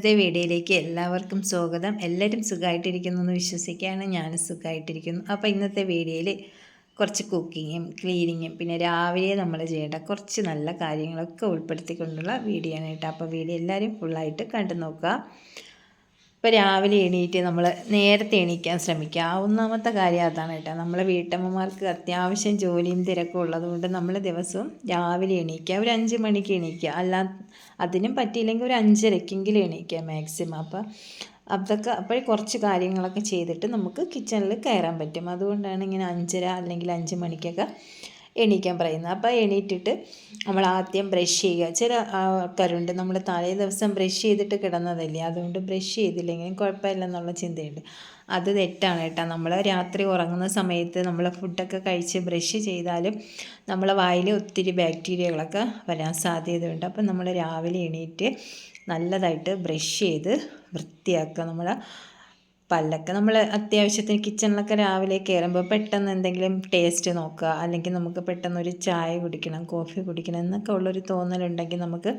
ഇന്നത്തെ വീഡിയോയിലേക്ക് എല്ലാവർക്കും സ്വാഗതം. എല്ലാവരും സുഖമായിട്ടിരിക്കുന്നു എന്ന് വിശ്വസിക്കുകയാണ്. ഞാൻ സുഖമായിട്ടിരിക്കുന്നു. അപ്പോൾ ഇന്നത്തെ വീഡിയോയിൽ കുറച്ച് കുക്കിങ്ങും ക്ലീനിങ്ങും പിന്നെ രാവിലെ നമ്മൾ ചെയ്യേണ്ട കുറച്ച് നല്ല കാര്യങ്ങളൊക്കെ ഉൾപ്പെടുത്തിക്കൊണ്ടുള്ള വീഡിയോ ആണ് കേട്ടോ. അപ്പോൾ വീഡിയോ എല്ലാവരും ഫുള്ളായിട്ട് കണ്ടു നോക്കുക. ഇപ്പോൾ രാവിലെ എണീറ്റ് നമ്മൾ നേരത്തെ എണീക്കാൻ ശ്രമിക്കുക. ഒന്നാമത്തെ കാര്യം അതാണ് കേട്ടോ. നമ്മളെ വീട്ടമ്മമാർക്ക് അത്യാവശ്യം ജോലിയും തിരക്കും ഉള്ളതുകൊണ്ട് നമ്മൾ ദിവസവും രാവിലെ എണീക്കുക. ഒരു അഞ്ച് മണിക്ക് എണീക്കുക. അല്ല അതിനും പറ്റിയില്ലെങ്കിൽ ഒരു അഞ്ചരക്കെങ്കിലും എണീക്കുക മാക്സിമം. അപ്പോൾ അതൊക്കെ അപ്പോഴേ കുറച്ച് കാര്യങ്ങളൊക്കെ ചെയ്തിട്ട് നമുക്ക് കിച്ചണിൽ കയറാൻ പറ്റും. അതുകൊണ്ടാണ് ഇങ്ങനെ അഞ്ചര അല്ലെങ്കിൽ അഞ്ച് മണിക്കൊക്കെ എണീക്കാൻ പറയുന്നത്. അപ്പോൾ എണീറ്റിട്ട് നമ്മൾ ആദ്യം ബ്രഷ് ചെയ്യുക. ചില ആൾക്കാരുണ്ട്. നമ്മൾ തലേ ദിവസം ബ്രഷ് ചെയ്തിട്ട് കിടന്നതല്ലേ? അതുകൊണ്ട് ബ്രഷ് ചെയ്തില്ലെങ്കിലും കുഴപ്പമില്ല എന്നുള്ള ചിന്തയുണ്ട്. അത് തെറ്റാണ് കേട്ടോ. നമ്മൾ രാത്രി ഉറങ്ങുന്ന സമയത്ത് നമ്മൾ ഫുഡൊക്കെ കഴിച്ച് ബ്രഷ് ചെയ്താലും നമ്മളെ വായിൽ ഒത്തിരി ബാക്ടീരിയകളൊക്കെ വരാൻ സാധ്യതയുണ്ട്. അപ്പം നമ്മൾ രാവിലെ എണീറ്റ് നല്ലതായിട്ട് ബ്രഷ് ചെയ്ത് വൃത്തിയാക്കുക. നമ്മൾ പല്ലൊക്കെ നമ്മൾ അത്യാവശ്യത്തിന് കിച്ചണിലൊക്കെ രാവിലെ കയറുമ്പോൾ പെട്ടെന്ന് എന്തെങ്കിലും ടേസ്റ്റ് നോക്കുക. അല്ലെങ്കിൽ നമുക്ക് പെട്ടെന്ന് ഒരു ചായ കുടിക്കണം കോഫി കുടിക്കണം എന്നൊക്കെ ഉള്ളൊരു തോന്നലുണ്ടെങ്കിൽ നമുക്ക്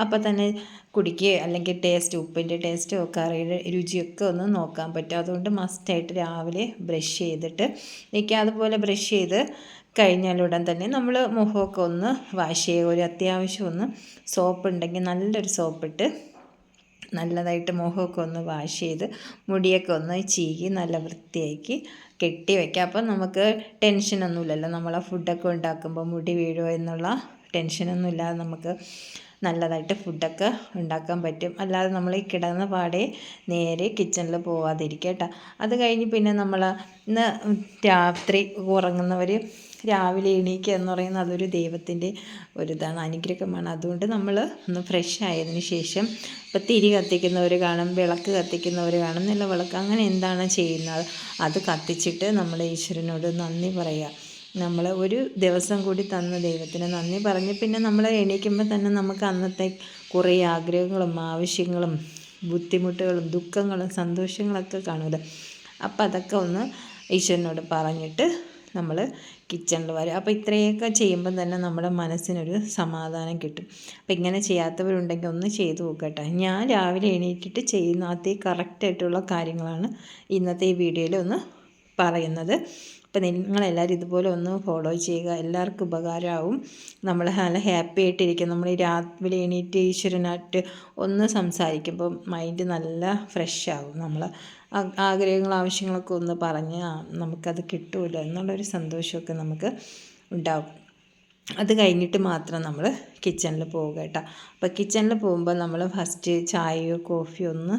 അപ്പം തന്നെ കുടിക്കുക അല്ലെങ്കിൽ ടേസ്റ്റ് ഉപ്പിന്റെ ടേസ്റ്റോ കറിയുടെ രുചിയൊക്കെ ഒന്ന് നോക്കാൻ പറ്റും. അതുകൊണ്ട് മസ്റ്റായിട്ട് രാവിലെ ബ്രഷ് ചെയ്തിട്ട് എനിക്ക് അതുപോലെ ബ്രഷ് ചെയ്ത് കഴിഞ്ഞാലുടൻ തന്നെ നമ്മൾ മുഖമൊക്കെ ഒന്ന് വാഷ് ചെയ്യുക. ഒരു അത്യാവശ്യം ഒന്ന് സോപ്പ് ഉണ്ടെങ്കിൽ നല്ലൊരു സോപ്പിട്ട് നല്ലതായിട്ട് മുഖമൊക്കെ ഒന്ന് വാഷ് ചെയ്ത് മുടിയൊക്കെ ഒന്ന് ചീകി നല്ല വൃത്തിയാക്കി കെട്ടി വയ്ക്കുക അപ്പം നമുക്ക് ടെൻഷനൊന്നുമില്ലല്ലോ നമ്മൾ ഫുഡൊക്കെ ഉണ്ടാക്കുമ്പോൾ മുടി വീഴുമോ എന്നുള്ള ടെൻഷനൊന്നും ഇല്ലാതെ നമുക്ക് നല്ലതായിട്ട് ഫുഡൊക്കെ ഉണ്ടാക്കാൻ പറ്റും. അല്ലാതെ നമ്മൾ ഈ കിടന്ന പാടെ നേരെ കിച്ചണിൽ പോവാതിരിക്കുക കേട്ടോ. അത് കഴിഞ്ഞ് പിന്നെ നമ്മൾ ഇന്ന് രാത്രി ഉറങ്ങുന്നവർ രാവിലെ എണീക്കുക എന്ന് പറയുന്നത് അതൊരു ദൈവത്തിന്റെ ഒരു ഇതാണ് അനുഗ്രഹമാണ്. അതുകൊണ്ട് നമ്മൾ ഒന്ന് ഫ്രഷ് ആയതിന് ശേഷം ഇപ്പോൾ തിരി കത്തിക്കുന്നവർ കാണും വിളക്ക് കത്തിക്കുന്നവർ കാണും നല്ല വിളക്ക്. അങ്ങനെ എന്താണ് ചെയ്യുന്നത്? അത് കത്തിച്ചിട്ട് നമ്മൾ ഈശ്വരനോട് നന്ദി പറയുക. നമ്മൾ ഒരു ദിവസം കൂടി തന്ന ദൈവത്തിന് നന്ദി പറഞ്ഞ് പിന്നെ നമ്മൾ എണീക്കുമ്പോൾ തന്നെ നമുക്ക് അന്നത്തെ കുറേ ആഗ്രഹങ്ങളും ആവശ്യങ്ങളും ബുദ്ധിമുട്ടുകളും ദുഃഖങ്ങളും സന്തോഷങ്ങളൊക്കെ കാണുമല്ലോ. അപ്പം അതൊക്കെ ഒന്ന് ഈശ്വരനോട് പറഞ്ഞിട്ട് നമ്മൾ കിച്ചണിൽ വരും. അപ്പോൾ ഇത്രയൊക്കെ ചെയ്യുമ്പം തന്നെ നമ്മുടെ മനസ്സിനൊരു സമാധാനം കിട്ടും. അപ്പോൾ ഇങ്ങനെ ചെയ്യാത്തവരുണ്ടെങ്കിൽ ഒന്ന് ചെയ്തു നോക്കട്ടെ. ഞാൻ രാവിലെ എണീറ്റിട്ട് ചെയ്യുന്ന അതേ കറക്റ്റായിട്ടുള്ള കാര്യങ്ങളാണ് ഇന്നത്തെ ഈ വീഡിയോയിൽ ഒന്ന് പറയുന്നത്. അപ്പം നിങ്ങളെല്ലാവരും ഇതുപോലെ ഒന്ന് ഫോളോ ചെയ്യുക. എല്ലാവർക്കും ഉപകാരമാവും. നമ്മൾ നല്ല ഹാപ്പി ആയിട്ടിരിക്കും. നമ്മൾ രാവിലെ എണീറ്റ് ഈശ്വരനായിട്ട് ഒന്ന് സംസാരിക്കുമ്പോൾ മൈൻഡ് നല്ല ഫ്രഷ് ആവും നമ്മൾ ആഗ്രഹങ്ങൾ ആവശ്യങ്ങളൊക്കെ ഒന്ന് പറഞ്ഞ് നമുക്കത് കിട്ടുമല്ലോ എന്നുള്ളൊരു സന്തോഷമൊക്കെ നമുക്ക് ഉണ്ടാകും അത് കഴിഞ്ഞിട്ട് മാത്രം നമ്മൾ കിച്ചണിൽ പോവുക കേട്ടോ. അപ്പോൾ കിച്ചണിൽ പോകുമ്പോൾ നമ്മൾ ഫസ്റ്റ് ചായയോ കോഫിയോ ഒന്ന്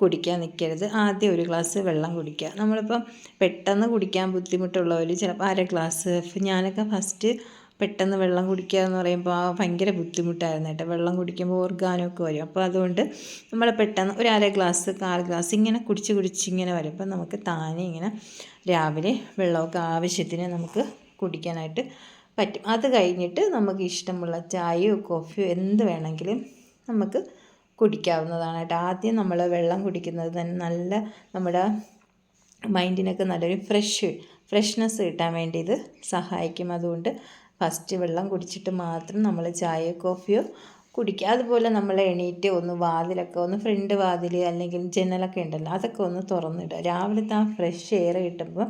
കുടിക്കാൻ നിൽക്കരുത് ആദ്യം ഒരു ഗ്ലാസ് വെള്ളം കുടിക്കുക. നമ്മളിപ്പം പെട്ടെന്ന് കുടിക്കാൻ ബുദ്ധിമുട്ടുള്ളവർ ചിലപ്പോൾ അര ഗ്ലാസ് ഞാനൊക്കെ ഫസ്റ്റ് പെട്ടെന്ന് വെള്ളം കുടിക്കുക എന്ന് പറയുമ്പോൾ ഭയങ്കര ബുദ്ധിമുട്ടായിരുന്നു കേട്ടോ. വെള്ളം കുടിക്കുമ്പോൾ ഓർഗാനൊക്കെ വരും. അപ്പോൾ അതുകൊണ്ട് നമ്മൾ പെട്ടെന്ന് ഒരു അര ഗ്ലാസ് കാൽ ഗ്ലാസ് ഇങ്ങനെ കുടിച്ച് കുടിച്ച് ഇങ്ങനെ വരുമ്പോൾ നമുക്ക് താനെ ഇങ്ങനെ രാവിലെ വെള്ളമൊക്കെ ആവശ്യത്തിന് നമുക്ക് കുടിക്കാനായിട്ട് പറ്റും. അത് കഴിഞ്ഞിട്ട് നമുക്ക് ഇഷ്ടമുള്ള ചായയോ കോഫിയോ എന്ത് വേണമെങ്കിലും നമുക്ക് കുടിക്കാവുന്നതാണ് കേട്ടോ. ആദ്യം നമ്മൾ വെള്ളം കുടിക്കുന്നത് തന്നെ നല്ല നമ്മുടെ മൈൻഡിനൊക്കെ നല്ലൊരു ഫ്രഷ് ഫ്രഷ്നെസ് കിട്ടാൻ വേണ്ടി ഇത് സഹായിക്കും. അതുകൊണ്ട് ഫസ്റ്റ് വെള്ളം കുടിച്ചിട്ട് മാത്രം നമ്മൾ ചായയോ കോഫിയോ കുടിക്കുക. അതുപോലെ നമ്മൾ എണീറ്റ് ഒന്ന് വാതിലൊക്കെ ഒന്ന് ഫ്രണ്ട് വാതിൽ അല്ലെങ്കിൽ ജനലൊക്കെ ഉണ്ടല്ലോ അതൊക്കെ ഒന്ന് തുറന്നിടുക. രാവിലത്തെ ആ ഫ്രഷ് എയർ കിട്ടുമ്പോൾ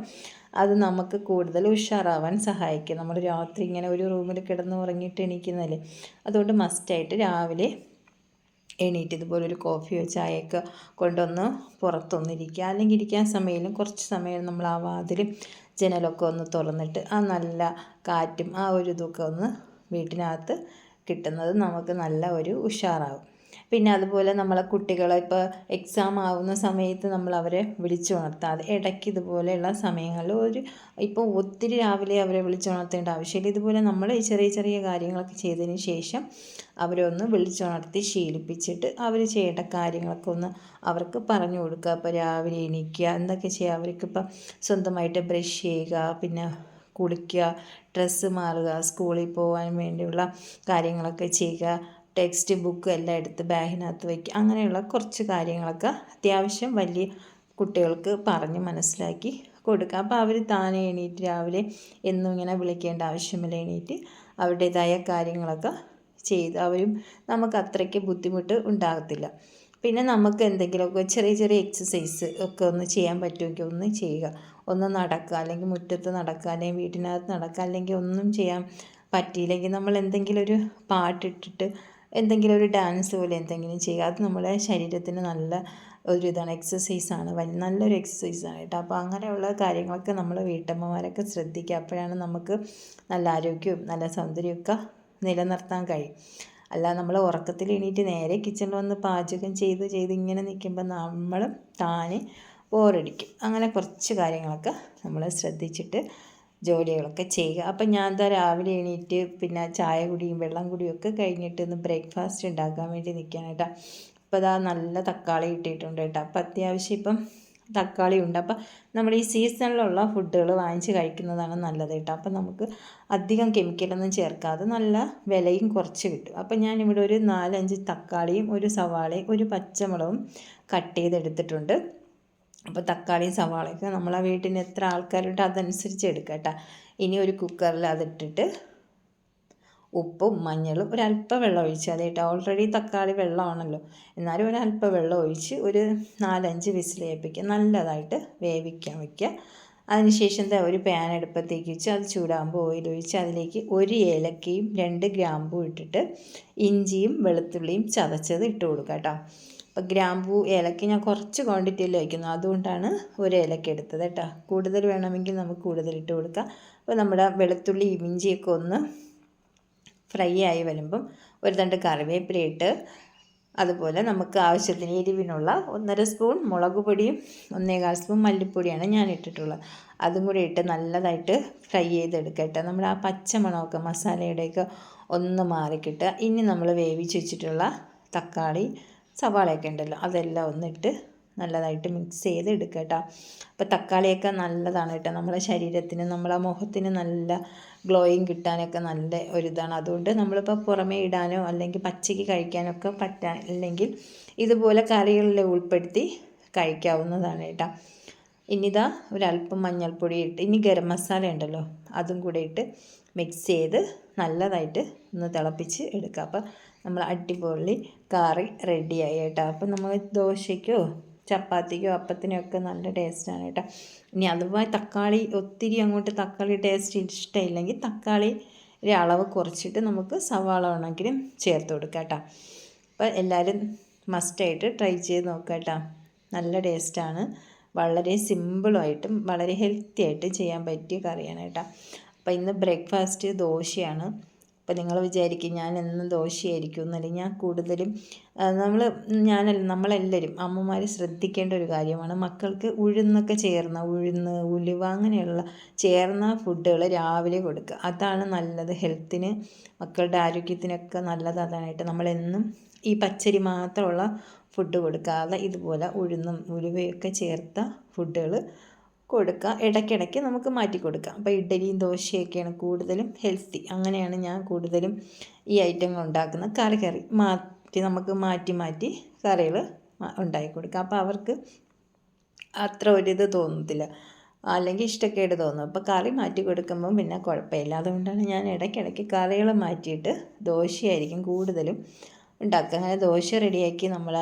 അത് നമുക്ക് കൂടുതൽ ഉഷാറാവാൻ സഹായിക്കും. നമ്മൾ രാത്രി ഇങ്ങനെ ഒരു റൂമിൽ കിടന്ന് ഉറങ്ങിയിട്ട് എണീക്കുന്നതല്ലേ? അതുകൊണ്ട് മസ്റ്റായിട്ട് രാവിലെ എണീറ്റ് ഇതുപോലെ ഒരു കോഫിയോ ചായയൊക്കെ കൊണ്ടൊന്ന് പുറത്തൊന്നിരിക്കുക. അല്ലെങ്കിൽ ഇരിക്കാൻ സമയത്തും കുറച്ച് സമയം നമ്മൾ ആ വാതിലും ജനലൊക്കെ ഒന്ന് തുറന്നിട്ട് ആ നല്ല കാറ്റും ആ ഒരു ഇതൊക്കെ ഒന്ന് വീട്ടിനകത്ത് കിട്ടുന്നത് നമുക്ക് നല്ല ഒരു ഉഷാറാവും പിന്നെ അതുപോലെ നമ്മളെ കുട്ടികളെ ഇപ്പോൾ എക്സാം ആവുന്ന സമയത്ത് നമ്മൾ അവരെ വിളിച്ചു ഉണർത്താതെ ഇടയ്ക്ക് ഇതുപോലെയുള്ള സമയങ്ങളിൽ ഒരു ഇപ്പോൾ ഒത്തിരി രാവിലെ അവരെ വിളിച്ചുണർത്തേണ്ട ആവശ്യമില്ല. ഇതുപോലെ നമ്മൾ ചെറിയ ചെറിയ കാര്യങ്ങളൊക്കെ ചെയ്തതിന് ശേഷം അവരെ ഒന്ന് വിളിച്ചുണർത്തി ശീലിപ്പിച്ചിട്ട് അവർ ചെയ്യേണ്ട കാര്യങ്ങളൊക്കെ ഒന്ന് അവർക്ക് പറഞ്ഞു കൊടുക്കുക. അപ്പോൾ രാവിലെ എണീക്കുക എന്തൊക്കെ ചെയ്യുക അവർക്കിപ്പം സ്വന്തമായിട്ട് ബ്രഷ് ചെയ്യുക പിന്നെ കുളിക്കുക ഡ്രസ്സ് മാറുക സ്കൂളിൽ പോകാൻ വേണ്ടിയുള്ള കാര്യങ്ങളൊക്കെ ചെയ്യുക. ടെക്സ്റ്റ് ബുക്ക് എല്ലാം എടുത്ത് ബാഗിനകത്ത് വയ്ക്കുക അങ്ങനെയുള്ള കുറച്ച് കാര്യങ്ങളൊക്കെ അത്യാവശ്യം വലിയ കുട്ടികൾക്ക് പറഞ്ഞ് മനസ്സിലാക്കി കൊടുക്കുക. അപ്പോൾ അവർ താനെ എണീറ്റ് രാവിലെ എന്നും ഇങ്ങനെ വിളിക്കേണ്ട ആവശ്യമില്ല. എണീറ്റ് അവരുടേതായ കാര്യങ്ങളൊക്കെ ചെയ്ത് അവരും നമുക്ക് അത്രയ്ക്ക് ബുദ്ധിമുട്ട് ഉണ്ടാകത്തില്ല. പിന്നെ നമുക്ക് എന്തെങ്കിലുമൊക്കെ ചെറിയ ചെറിയ എക്സസൈസ് ഒക്കെ ഒന്ന് ചെയ്യാൻ പറ്റുമെങ്കിൽ ഒന്ന് ചെയ്യുക. ഒന്ന് നടക്കുക അല്ലെങ്കിൽ മുറ്റത്ത് നടക്കുക അല്ലെങ്കിൽ വീട്ടിനകത്ത് നടക്കുക അല്ലെങ്കിൽ ഒന്നും ചെയ്യാൻ പറ്റിയില്ലെങ്കിൽ നമ്മൾ എന്തെങ്കിലും ഒരു പാട്ടിട്ടിട്ട് എന്തെങ്കിലും ഒരു ഡാൻസ് പോലെ എന്തെങ്കിലും ചെയ്യുക. അത് നമ്മുടെ ശരീരത്തിന് നല്ല ഒരു ഇതാണ്. എക്സസൈസാണ് വലിയ നല്ലൊരു എക്സസൈസാണ് കേട്ടോ. അപ്പോൾ അങ്ങനെയുള്ള കാര്യങ്ങളൊക്കെ നമ്മൾ വീട്ടമ്മമാരൊക്കെ ശ്രദ്ധിക്കുക. അപ്പോഴാണ് നമുക്ക് നല്ല ആരോഗ്യവും നല്ല സൗന്ദര്യമൊക്കെ നിലനിർത്താൻ കഴിയും. അല്ല നമ്മൾ ഉറക്കത്തിൽ എണീറ്റ് നേരെ കിച്ചണിൽ വന്ന് പാചകം ചെയ്ത് ചെയ്ത് ഇങ്ങനെ നിൽക്കുമ്പോൾ നമ്മൾ താനെ ബോറടിക്കും അങ്ങനെ കുറച്ച് കാര്യങ്ങളൊക്കെ നമ്മൾ ശ്രദ്ധിച്ചിട്ട് ജോലികളൊക്കെ ചെയ്യുക. അപ്പം ഞാൻ എന്താ രാവിലെ എണീറ്റ് പിന്നെ ചായ കുടിയും വെള്ളം കുടിയും ഒക്കെ കഴിഞ്ഞിട്ട് ഒന്ന് ബ്രേക്ക്ഫാസ്റ്റ് ഉണ്ടാക്കാൻ വേണ്ടി നിൽക്കാനായിട്ടാ അപ്പോൾ അതാ നല്ല തക്കാളി കിട്ടിയിട്ടുണ്ട് കേട്ടോ അപ്പം അത്യാവശ്യം ഇപ്പം തക്കാളി ഉണ്ട്. അപ്പം നമ്മൾ ഈ സീസണിലുള്ള ഫുഡുകൾ വാങ്ങിച്ച് കഴിക്കുന്നതാണ് നല്ലത് കേട്ടോ അപ്പം നമുക്ക് അധികം കെമിക്കലൊന്നും ചേർക്കാതെ നല്ല വിലയും കുറച്ച് കിട്ടും. അപ്പം ഞാനിവിടെ ഒരു നാലഞ്ച് തക്കാളിയും ഒരു സവാളയും ഒരു പച്ചമുളകും കട്ട് ചെയ്തെടുത്തിട്ടുണ്ട്. അപ്പോൾ തക്കാളിയും സവാളയൊക്കെ നമ്മളെ വീട്ടിന് എത്ര ആൾക്കാരുണ്ട് അതനുസരിച്ച് എടുക്കുക കേട്ടോ ഇനി ഒരു കുക്കറിൽ അതിട്ടിട്ട് ഉപ്പും മഞ്ഞളും ഒരല്പം വെള്ളം ഒഴിച്ച് അത് കേട്ടോ ഓൾറെഡി തക്കാളി വെള്ളമാണല്ലോ. എന്നാലും ഒരല്പം വെള്ളം ഒഴിച്ച് ഒരു നാലഞ്ച് വിസിൽ ഏൽപ്പിക്കുക. നല്ലതായിട്ട് വേവിക്കാൻ വയ്ക്കുക അതിനുശേഷം എന്താ ഒരു പാൻ അടുപ്പത്തേക്ക് വെച്ച് അത് ചൂടാകുമ്പോൾ ഓയിൽ ഒഴിച്ച് അതിലേക്ക് ഒരു ഏലക്കയും രണ്ട് ഗ്രാമ്പും ഇട്ടിട്ട് ഇഞ്ചിയും വെളുത്തുള്ളിയും ചതച്ചത് ഇട്ട് കൊടുക്കുക കേട്ടോ അപ്പോൾ ഗ്രാമ്പൂ ഏലക്ക ഞാൻ കുറച്ച് ക്വാണ്ടിറ്റിയിൽ വയ്ക്കുന്നു. അതുകൊണ്ടാണ് ഒരു ഏലക്ക എടുത്തത് കേട്ടോ. കൂടുതൽ വേണമെങ്കിൽ നമുക്ക് കൂടുതൽ ഇട്ട് കൊടുക്കാം. അപ്പോൾ നമ്മുടെ വെളുത്തുള്ളി ഇഞ്ചിയൊക്കെ ഒന്ന് ഫ്രൈ ആയി വരുമ്പം ഒരു തണ്ട് കറിവേപ്പില ഇട്ട് അതുപോലെ നമുക്ക് ആവശ്യത്തിന് എരിവിനുള്ള ഒന്നര സ്പൂൺ മുളക് പൊടിയും ഒന്നേകാൽ സ്പൂൺ മല്ലിപ്പൊടിയാണ് ഞാൻ ഇട്ടിട്ടുള്ളത്. അതും കൂടി ഇട്ട് നല്ലതായിട്ട് ഫ്രൈ ചെയ്തെടുക്കട്ടെ നമ്മുടെ ആ പച്ചമണമൊക്കെ മസാലയുടെയൊക്കെ ഒന്ന് മാറിക്കിട്ടുക. ഇനി നമ്മൾ വേവിച്ച് വെച്ചിട്ടുള്ള തക്കാളി സവാളയൊക്കെ ഉണ്ടല്ലോ അതെല്ലാം ഒന്നിട്ട് നല്ലതായിട്ട് മിക്സ് ചെയ്ത് എടുക്കുക കേട്ടോ അപ്പോൾ തക്കാളിയൊക്കെ നല്ലതാണ് കേട്ടോ നമ്മളെ ശരീരത്തിന് നമ്മളെ മുഖത്തിന് നല്ല ഗ്ലോയിങ് കിട്ടാനൊക്കെ നല്ല ഒരിതാണ്. അതുകൊണ്ട് നമ്മളിപ്പോൾ പുറമേ ഇടാനോ അല്ലെങ്കിൽ പച്ചയ്ക്ക് കഴിക്കാനോ ഒക്കെ പറ്റാ അല്ലെങ്കിൽ ഇതുപോലെ കറികളിൽ ഉൾപ്പെടുത്തി കഴിക്കാവുന്നതാണ് കേട്ടോ ഇനിതാ ഒരല്പം മഞ്ഞൾപ്പൊടി ഇട്ട് ഇനി ഗരം മസാല ഉണ്ടല്ലോ അതും കൂടെ ഇട്ട് മിക്സ് ചെയ്ത് നല്ലതായിട്ട് ഒന്ന് തിളപ്പിച്ച് എടുക്കുക. അപ്പോൾ നമ്മൾ അടിപൊളി കറി റെഡിയായി കേട്ടോ. അപ്പോൾ നമ്മൾ ദോശയ്ക്കോ ചപ്പാത്തിക്കോ അപ്പത്തിനോ ഒക്കെ നല്ല ടേസ്റ്റാണ് കേട്ടോ. ഇനി അഥവാ തക്കാളി ഒത്തിരി അങ്ങോട്ട് തക്കാളി ടേസ്റ്റ് ഇഷ്ടമില്ലെങ്കിൽ തക്കാളി അളവ് കുറച്ചിട്ട് നമുക്ക് സവാള വേണമെങ്കിലും ചേർത്ത് കൊടുക്കാം കേട്ടോ. അപ്പോൾ എല്ലാവരും മസ്റ്റായിട്ട് ട്രൈ ചെയ്ത് നോക്കുക കേട്ടോ. നല്ല ടേസ്റ്റാണ്. വളരെ സിമ്പിളായിട്ടും വളരെ ഹെൽത്തി ആയിട്ടും ചെയ്യാൻ പറ്റിയ കറിയാണ് കേട്ടോ. അപ്പോൾ ഇന്ന് ബ്രേക്ക്ഫാസ്റ്റ് ദോശയാണ്. അപ്പോൾ നിങ്ങൾ വിചാരിക്കും ഞാൻ എന്നും ദോശയായിരിക്കും എന്നല്ല ഞാൻ കൂടുതലും നമ്മൾ ഞാനല്ല നമ്മളെല്ലാവരും അമ്മമാർ ശ്രദ്ധിക്കേണ്ട ഒരു കാര്യമാണ്. മക്കൾക്ക് ഉഴുന്നൊക്കെ ചേർന്ന ഉഴുന്ന് ഉലുവ അങ്ങനെയുള്ള ചേർന്ന ഫുഡുകൾ രാവിലെ കൊടുക്കുക. അതാണ് നല്ലത്. ഹെൽത്തിന് മക്കളുടെ ആരോഗ്യത്തിനൊക്കെ നല്ലത് അതായിട്ട് നമ്മളെന്നും ഈ പച്ചരി മാത്രമുള്ള ഫുഡ് കൊടുക്കാതെ ഇതുപോലെ ഉഴുന്നും ഉലുവയൊക്കെ ചേർത്ത ഫുഡുകൾ കൊടുക്കുക ഇടയ്ക്കിടയ്ക്ക് നമുക്ക് മാറ്റി കൊടുക്കാം. അപ്പോൾ ഇഡ്ഡലിയും ദോശയൊക്കെയാണ് കൂടുതലും ഹെൽത്തി അങ്ങനെയാണ് ഞാൻ കൂടുതലും ഈ ഐറ്റങ്ങൾ ഉണ്ടാക്കുന്ന കറി കറി മാറ്റി നമുക്ക് മാറ്റി മാറ്റി കറികൾ ഉണ്ടാക്കി കൊടുക്കാം. അപ്പോൾ അവർക്ക് അത്ര ഒരിത് തോന്നത്തില്ല. അല്ലെങ്കിൽ ഇഷ്ടക്കേട് തോന്നും. അപ്പോൾ കറി മാറ്റി കൊടുക്കുമ്പം പിന്നെ കുഴപ്പമില്ല. അതുകൊണ്ടാണ് ഞാൻ ഇടയ്ക്കിടയ്ക്ക് കറികൾ മാറ്റിയിട്ട് ദോശയായിരിക്കും കൂടുതലും ഉണ്ടാക്കുക. അങ്ങനെ ദോശ റെഡിയാക്കി നമ്മൾ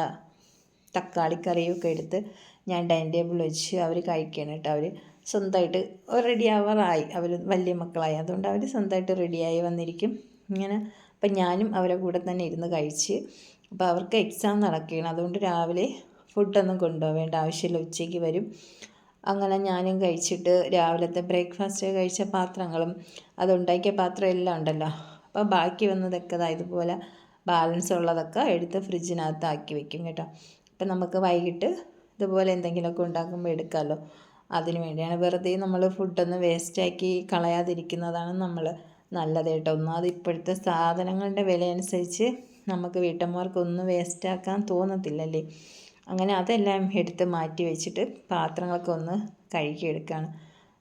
തക്കാളിക്കറിയൊക്കെ എടുത്ത് ഞാൻ ഡൈനിങ് ടേബിൾ വെച്ച് അവർ കഴിക്കണം കേട്ടോ. അവർ സ്വന്തമായിട്ട് റെഡി ആവാറായി അവർ വലിയ മക്കളായി. അതുകൊണ്ട് അവർ സ്വന്തമായിട്ട് റെഡിയായി വന്നിരിക്കും. ഇങ്ങനെ അപ്പം ഞാനും അവരെ കൂടെ തന്നെ ഇരുന്ന് കഴിച്ച് അപ്പോൾ അവർക്ക് എക്സാം നടക്കുകയാണ്. അതുകൊണ്ട് രാവിലെ ഫുഡൊന്നും കൊണ്ടുപോവേണ്ട ആവശ്യമില്ല. ഉച്ചയ്ക്ക് വരും. അങ്ങനെ ഞാനും കഴിച്ചിട്ട് രാവിലത്തെ ബ്രേക്ക്ഫാസ്റ്റ് കഴിച്ച പാത്രങ്ങളും അതുണ്ടാക്കിയ പാത്രം എല്ലാം ഉണ്ടല്ലോ. അപ്പോൾ ബാക്കി വന്നതൊക്കെ ഇതുപോലെ ബാലൻസ് ഉള്ളതൊക്കെ എടുത്ത് ഫ്രിഡ്ജിനകത്ത് ആക്കി വെക്കും കേട്ടോ. അപ്പം നമുക്ക് വൈകിട്ട് ഇതുപോലെ എന്തെങ്കിലുമൊക്കെ ഉണ്ടാക്കുമ്പോൾ എടുക്കാമല്ലോ. അതിന് വേണ്ടിയാണ് വെറുതെ നമ്മൾ ഫുഡൊന്ന് വേസ്റ്റാക്കി കളയാതിരിക്കുന്നതാണ് നമ്മൾ നല്ലത് കേട്ടോ. ഒന്നാമത് ഇപ്പോഴത്തെ സാധനങ്ങളുടെ വില അനുസരിച്ച് നമുക്ക് വീട്ടമ്മമാർക്കൊന്നും വേസ്റ്റാക്കാൻ തോന്നത്തില്ലല്ലേ. അങ്ങനെ അതെല്ലാം എടുത്ത് മാറ്റി വെച്ചിട്ട് പാത്രങ്ങളൊക്കെ ഒന്ന് കഴുകിയെടുക്കുകയാണ്.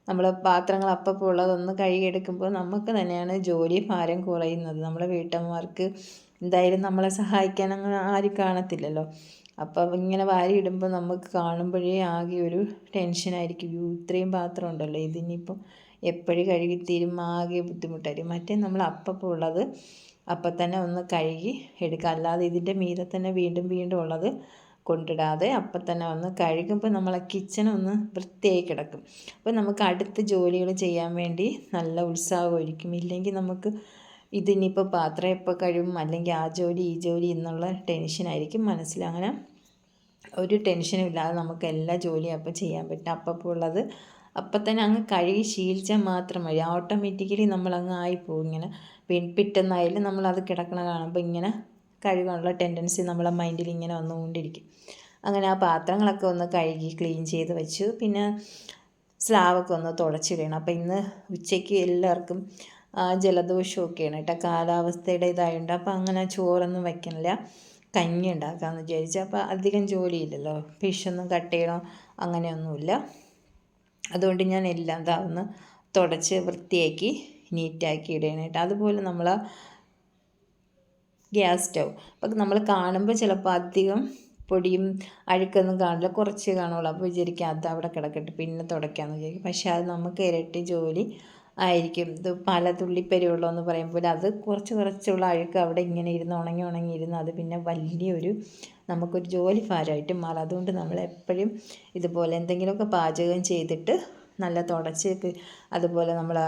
നമ്മൾ പാത്രങ്ങൾ അപ്പപ്പോൾ ഉള്ളതൊന്ന് കഴുകിയെടുക്കുമ്പോൾ നമുക്ക് തന്നെയാണ് ജോലി ഭാരം കുറയുന്നത്. നമ്മുടെ വീട്ടമ്മമാർക്ക് എന്തായാലും നമ്മളെ സഹായിക്കാൻ അങ്ങനെ ആരും കാണത്തില്ലല്ലോ. അപ്പം ഇങ്ങനെ വാരി ഇടുമ്പോൾ നമുക്ക് കാണുമ്പോഴേ ആകെ ഒരു ടെൻഷനായിരിക്കും യു ഇത്രയും പാത്രം ഉണ്ടല്ലോ. ഇതിനിപ്പം എപ്പോഴും കഴുകി തീരുമ്പോൾ ആകെ ബുദ്ധിമുട്ടായിരിക്കും. മറ്റേ നമ്മൾ അപ്പം ഉള്ളത് അപ്പം തന്നെ ഒന്ന് കഴുകി എടുക്കുക. അല്ലാതെ ഇതിന്റെ മീതെ തന്നെ വീണ്ടും വീണ്ടും ഉള്ളത് കൊണ്ടിടാതെ അപ്പം തന്നെ ഒന്ന് കഴുകുമ്പോൾ നമ്മളെ കിച്ചൺ ഒന്ന് വൃത്തിയായി കിടക്കും. അപ്പോൾ നമുക്ക് അടുത്ത ജോലികൾ ചെയ്യാൻ വേണ്ടി നല്ല ഉത്സാഹമായിരിക്കും. ഇല്ലെങ്കിൽ നമുക്ക് ഇതിനിപ്പോൾ പാത്രം എപ്പോൾ കഴിയും അല്ലെങ്കിൽ ആ ജോലി ഈ ജോലി എന്നുള്ള ടെൻഷനായിരിക്കും മനസ്സിൽ. അങ്ങനെ ഒരു ടെൻഷനും ഇല്ലാതെ നമുക്ക് എല്ലാ ജോലിയും അപ്പം ചെയ്യാൻ പറ്റും. അപ്പോൾ ഉള്ളത് അപ്പം തന്നെ അങ്ങ് കഴുകി ശീലിച്ചാൽ മാത്രം മതി. ഓട്ടോമാറ്റിക്കലി നമ്മളങ്ങ് ആയിപ്പോവും ഇങ്ങനെ. പിറ്റെന്നായാലും നമ്മളത് കിടക്കണ കാണുമ്പോൾ ഇങ്ങനെ കഴുകാനുള്ള ടെൻഡൻസി നമ്മളെ മൈൻഡിൽ ഇങ്ങനെ വന്നുകൊണ്ടിരിക്കും. അങ്ങനെ ആ പാത്രങ്ങളൊക്കെ ഒന്ന് കഴുകി ക്ലീൻ ചെയ്ത് വെച്ചു. പിന്നെ സ്ലാവൊക്കെ ഒന്ന് തുടച്ചിടണം അപ്പോൾ ഇന്ന് ഉച്ചയ്ക്ക് എല്ലാവർക്കും ജലദോഷമൊക്കെയാണ് കേട്ടോ. കാലാവസ്ഥയുടെ ഇതായതുകൊണ്ട് അപ്പോൾ അങ്ങനെ ചോറൊന്നും വയ്ക്കണില്ല കഞ്ഞി ഉണ്ടാക്കാമെന്ന് വിചാരിച്ചു. അപ്പോൾ അധികം ജോലിയില്ലല്ലോ. ഫിഷൊന്നും കട്ട് ചെയ്യണോ അങ്ങനെയൊന്നുമില്ല. അതുകൊണ്ട് ഞാൻ എല്ലാം ഇതാ ഒന്ന് തുടച്ച് വൃത്തിയാക്കി നീറ്റാക്കി ഇടണേട്ടോ അതുപോലെ നമ്മൾ ഗ്യാസ് സ്റ്റൗ. അപ്പം നമ്മൾ കാണുമ്പോൾ ചിലപ്പോൾ അധികം പൊടിയും അഴുക്കൊന്നും കാണില്ല. കുറച്ച് കാണുള്ളൂ. അപ്പോൾ വിചാരിക്കും അത് അവിടെ കിടക്കട്ടെ. പിന്നെ തുടയ്ക്കാമെന്ന് വിചാരിക്കും. പക്ഷേ അത് നമുക്ക് ഇരട്ടി ജോലി ആയിരിക്കും. ഇത് പല തുള്ളിപ്പരിവുള്ളൂ എന്ന് പറയുമ്പോൾ അത് കുറച്ച് കുറച്ചുള്ള അഴുക്ക് അവിടെ ഇങ്ങനെ ഇരുന്ന് ഉണങ്ങി ഉണങ്ങി ഇരുന്ന് അത് പിന്നെ വലിയൊരു നമുക്കൊരു ജോലി ഭാരമായിട്ട് മാറും. അതുകൊണ്ട് നമ്മൾ എപ്പോഴും ഇതുപോലെ എന്തെങ്കിലുമൊക്കെ പാചകം ചെയ്തിട്ട് നല്ല തുടച്ച് അതുപോലെ നമ്മൾ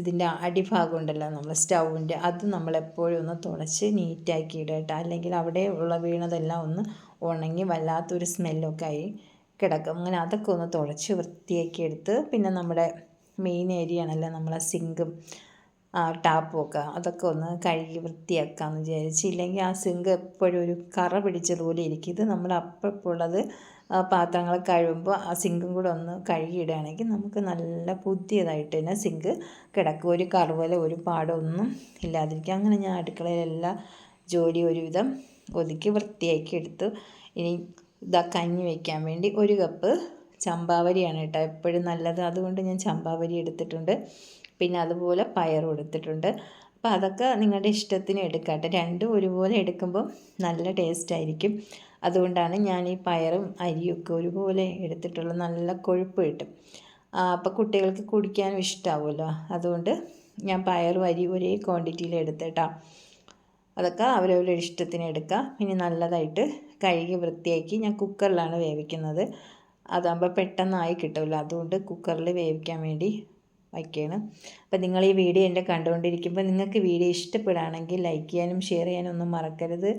ഇതിന്റെ അടിഭാഗം ഉണ്ടല്ലോ നമ്മൾ സ്റ്റൗവിന്റെ അത് നമ്മളെപ്പോഴും ഒന്ന് തുടച്ച് നീറ്റാക്കി ഇടട്ടെ അല്ലെങ്കിൽ അവിടെ ഉള്ള വീണതെല്ലാം ഒന്ന് ഉണങ്ങി വല്ലാത്തൊരു സ്മെല്ലൊക്കെ ആയി കിടക്കും. അങ്ങനെ അതൊക്കെ ഒന്ന് തുടച്ച് വൃത്തിയാക്കി എടുത്ത് പിന്നെ നമ്മുടെ മെയിൻ ഏരിയ ആണല്ലോ നമ്മളെ സിങ്കും ടാപ്പും ഒക്കെ. അതൊക്കെ ഒന്ന് കഴുകി വൃത്തിയാക്കാമെന്ന് വിചാരിച്ച്. ഇല്ലെങ്കിൽ ആ സിങ്ക് എപ്പോഴും ഒരു കറ പിടിച്ചതുപോലെ ഇരിക്കും. ഇത് നമ്മൾ അപ്പോഴുള്ളത് പാത്രങ്ങൾ കഴുകുമ്പോൾ ആ സിങ്കും കൂടെ ഒന്ന് കഴുകിയിടുകയാണെങ്കിൽ നമുക്ക് നല്ല പുതിയതായിട്ട് തന്നെ സിങ്ക് കിടക്കും. ഒരു കറുവല ഒരു പാടമൊന്നും ഇല്ലാതിരിക്കും. അങ്ങനെ ഞാൻ അടുക്കളയിലെല്ലാം ജോലി ഒരുവിധം ഒതുക്കി വൃത്തിയാക്കി എടുത്തു. ഇനി ഇതാ കഞ്ഞി വയ്ക്കാൻ വേണ്ടി ഒരു കപ്പ് ചമ്പാവരിയാണ് കേട്ടോ എപ്പോഴും നല്ലത്. അതുകൊണ്ട് ഞാൻ ചമ്പാവരി എടുത്തിട്ടുണ്ട്. പിന്നെ അതുപോലെ പയറും എടുത്തിട്ടുണ്ട്. അപ്പോൾ അതൊക്കെ നിങ്ങളുടെ ഇഷ്ടത്തിന് എടുക്കാം രണ്ടും ഒരുപോലെ എടുക്കുമ്പോൾ നല്ല ടേസ്റ്റ് ആയിരിക്കും. അതുകൊണ്ടാണ് ഞാൻ ഈ പയറും അരിയൊക്കെ ഒരുപോലെ എടുത്തിട്ടുള്ളത്. നല്ല കൊഴുപ്പ് കിട്ടും. അപ്പോൾ കുട്ടികൾക്ക് കുടിക്കാനും ഇഷ്ടമാവുമല്ലോ അതുകൊണ്ട് ഞാൻ പയറും അരി ഒരേ ക്വാണ്ടിറ്റിയിൽ എടുത്തേട്ടാ. അതൊക്കെ അവരവരുടെ ഇഷ്ടത്തിന് എടുക്കുക ഇനി നല്ലതായിട്ട് കഴുകി വൃത്തിയാക്കി ഞാൻ കുക്കറിലാണ് വേവിക്കുന്നത്. അതാകുമ്പോൾ പെട്ടെന്നായി കിട്ടുമല്ലോ അതുകൊണ്ട് കുക്കറിൽ വേവിക്കാൻ വേണ്ടി വയ്ക്കുകയാണ് അപ്പോൾ നിങ്ങൾ ഈ വീഡിയോ എന്റെ കണ്ടുകൊണ്ടിരിക്കുമ്പോൾ നിങ്ങൾക്ക് വീഡിയോ ഇഷ്ടപ്പെടുകയാണെങ്കിൽ ലൈക്ക് ചെയ്യാനും ഷെയർ ചെയ്യാനും ഒന്നും മറക്കരുത്.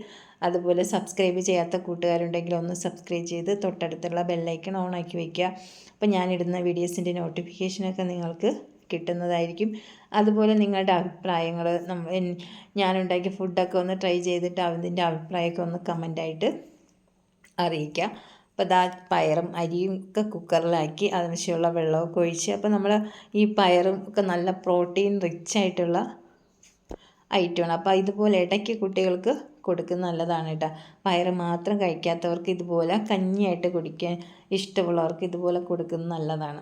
അതുപോലെ സബ്സ്ക്രൈബ് ചെയ്യാത്ത കൂട്ടുകാരുണ്ടെങ്കിൽ ഒന്ന് സബ്സ്ക്രൈബ് ചെയ്ത് തൊട്ടടുത്തുള്ള ബെല്ലൈക്കൺ ഓൺ ആക്കി വയ്ക്കുക അപ്പോൾ ഞാനിടുന്ന വീഡിയോസിന്റെ നോട്ടിഫിക്കേഷനൊക്കെ നിങ്ങൾക്ക് കിട്ടുന്നതായിരിക്കും. അതുപോലെ നിങ്ങളുടെ അഭിപ്രായങ്ങൾ നമ്മൾ ഞാനുണ്ടാക്കിയ ഫുഡൊക്കെ ഒന്ന് ട്രൈ ചെയ്തിട്ട് അതിന്റെ അഭിപ്രായമൊക്കെ ഒന്ന് കമന്റായിട്ട് അറിയിക്കുക. അപ്പോൾ ദാ പയറും അരിയും ഒക്കെ കുക്കറിലാക്കി അതിനുശേഷമുള്ള വെള്ളമൊക്കെ ഒഴിച്ച് അപ്പോൾ നമ്മൾ ഈ പയറും ഒക്കെ നല്ല പ്രോട്ടീൻ റിച്ച് ആയിട്ടുള്ള ഐറ്റമാണ്. അപ്പോൾ ഇതുപോലെ ഇടയ്ക്ക് കുട്ടികൾക്ക് കൊടുക്കുന്നത് നല്ലതാണ് കേട്ടോ. പയറ് മാത്രം കഴിക്കാത്തവർക്ക് ഇതുപോലെ കഞ്ഞിയായിട്ട് കുടിക്കാൻ ഇഷ്ടമുള്ളവർക്ക് ഇതുപോലെ കൊടുക്കുന്നത് നല്ലതാണ്.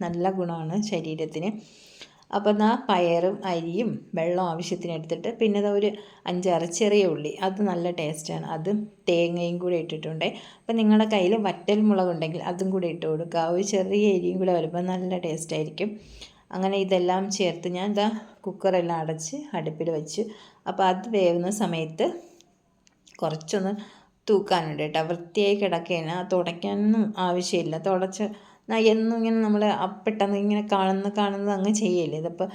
നല്ല ഗുണമാണ് ശരീരത്തിന്. അപ്പോൾ എന്നാൽ പയറും അരിയും വെള്ളം ആവശ്യത്തിന് എടുത്തിട്ട് പിന്നെ ഒരു അഞ്ചാറ് ചെറിയ ഉള്ളി. അത് നല്ല ടേസ്റ്റാണ് അതും തേങ്ങയും കൂടെ ഇട്ടിട്ടുണ്ട്. അപ്പോൾ നിങ്ങളുടെ കയ്യിൽ വറ്റൽ മുളക് ഉണ്ടെങ്കിൽ അതും കൂടെ ഇട്ട് കൊടുക്കുക. ഒരു ചെറിയ എരിയും കൂടെ വരുമ്പോൾ നല്ല ടേസ്റ്റ് ആയിരിക്കും. അങ്ങനെ ഇതെല്ലാം ചേർത്ത് ഞാൻ ഇതാ കുക്കറെല്ലാം അടച്ച് അടുപ്പിൽ വെച്ച്. അപ്പോൾ അത് വേവുന്ന സമയത്ത് കുറച്ചൊന്ന് തൂക്കാനുണ്ട് കേട്ടോ. വൃത്തിയായി കിടക്കുകയാണ് തുടയ്ക്കാനൊന്നും ആവശ്യമില്ല. തുടച്ച് എന്നും ഇങ്ങനെ നമ്മൾ പെട്ടെന്ന് ഇങ്ങനെ കാണുന്ന കാണുന്നത് അങ്ങ് ചെയ്യല്ലേ? ഇതിപ്പോൾ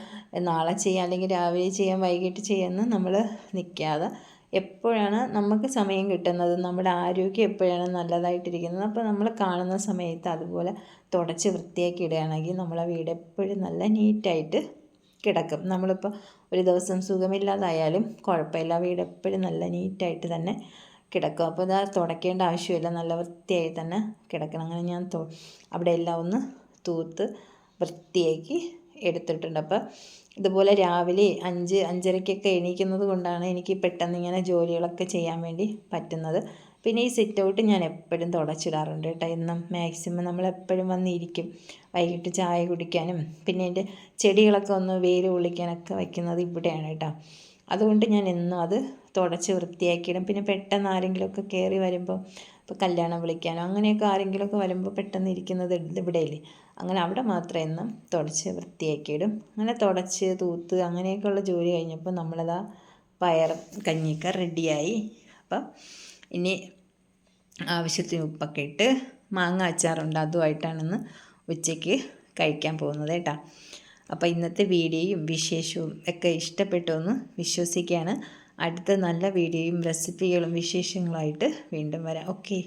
നാളെ ചെയ്യാം അല്ലെങ്കിൽ രാവിലെ ചെയ്യാം വൈകിട്ട് ചെയ്യാമെന്ന് നമ്മൾ നിൽക്കാതെ എപ്പോഴാണ് നമുക്ക് സമയം കിട്ടുന്നത്? നമ്മുടെ ആരോഗ്യം എപ്പോഴാണ് നല്ലതായിട്ടിരിക്കുന്നത്? അപ്പോൾ നമ്മൾ കാണുന്ന സമയത്ത് അതുപോലെ തുടച്ച് വൃത്തിയാക്കി ഇടുകയാണെങ്കിൽ നമ്മളെ വീട് എപ്പോഴും നല്ല നീറ്റായിട്ട് കിടക്കും. നമ്മളിപ്പോൾ ഒരു ദിവസം സുഖമില്ലാതായാലും കുഴപ്പമില്ല. വീട് എപ്പോഴും നല്ല നീറ്റായിട്ട് തന്നെ കിടക്കും. അപ്പോൾ ഇതാ തുടയ്ക്കേണ്ട ആവശ്യമില്ല. നല്ല വൃത്തിയായി തന്നെ കിടക്കണം. അങ്ങനെ ഞാൻ അവിടെ എല്ലാം ഒന്ന് തൂത്ത് വൃത്തിയാക്കി എടുത്തിട്ടുണ്ട്. അപ്പോൾ ഇതുപോലെ രാവിലെ അഞ്ച് അഞ്ചരയ്ക്കൊക്കെ എണീക്കുന്നത് കൊണ്ടാണ് എനിക്ക് പെട്ടെന്ന് ഇങ്ങനെ ജോലികളൊക്കെ ചെയ്യാൻ വേണ്ടി പറ്റുന്നത്. പിന്നെ ഈ സിറ്റ് ഔട്ട് ഞാൻ എപ്പോഴും തുടച്ചിടാറുണ്ട് കേട്ടോ. എന്നും മാക്സിമം നമ്മൾ എപ്പോഴും വന്നിരിക്കും. വൈകിട്ട് ചായ കുടിക്കാനും പിന്നെ എന്റെ ചെടികളൊക്കെ ഒന്ന് വേര് കൊള്ളിക്കാനൊക്കെ വയ്ക്കുന്നത് ഇവിടെയാണ് കേട്ടോ. അതുകൊണ്ട് ഞാൻ എന്നും അത് തുടച്ച് വൃത്തിയാക്കിയിടും. പിന്നെ പെട്ടെന്ന് ആരെങ്കിലുമൊക്കെ കയറി വരുമ്പോൾ ഇപ്പോൾ കല്യാണം വിളിക്കാനോ അങ്ങനെയൊക്കെ ആരെങ്കിലുമൊക്കെ വരുമ്പോൾ പെട്ടെന്ന് ഇരിക്കുന്നത് ഇവിടെയില്ലേ? അങ്ങനെ അവിടെ മാത്രം എന്നും തുടച്ച് വൃത്തിയാക്കിയിടും. അങ്ങനെ തുടച്ച് തൂത്ത് അങ്ങനെയൊക്കെയുള്ള ജോലി കഴിഞ്ഞപ്പോൾ നമ്മളതാ പയർ കഞ്ഞിയൊക്കെ റെഡിയായി. അപ്പം ഇനി ആവശ്യത്തിന് ഉപ്പൊക്കെ ഇട്ട് മാങ്ങ അച്ചാറുണ്ട് അതുമായിട്ടാണെന്ന് ഉച്ചയ്ക്ക് കഴിക്കാൻ പോകുന്നത് കേട്ടോ. അപ്പോൾ ഇന്നത്തെ വീഡിയോയും വിശേഷവും ഒക്കെ ഇഷ്ടപ്പെട്ടു എന്ന് വിശ്വസിക്കുകയാണ്. അടുത്ത നല്ല വീഡിയോയും റെസിപ്പികളും വിശേഷങ്ങളായിട്ട് വീണ്ടും വരാം. ഓക്കെ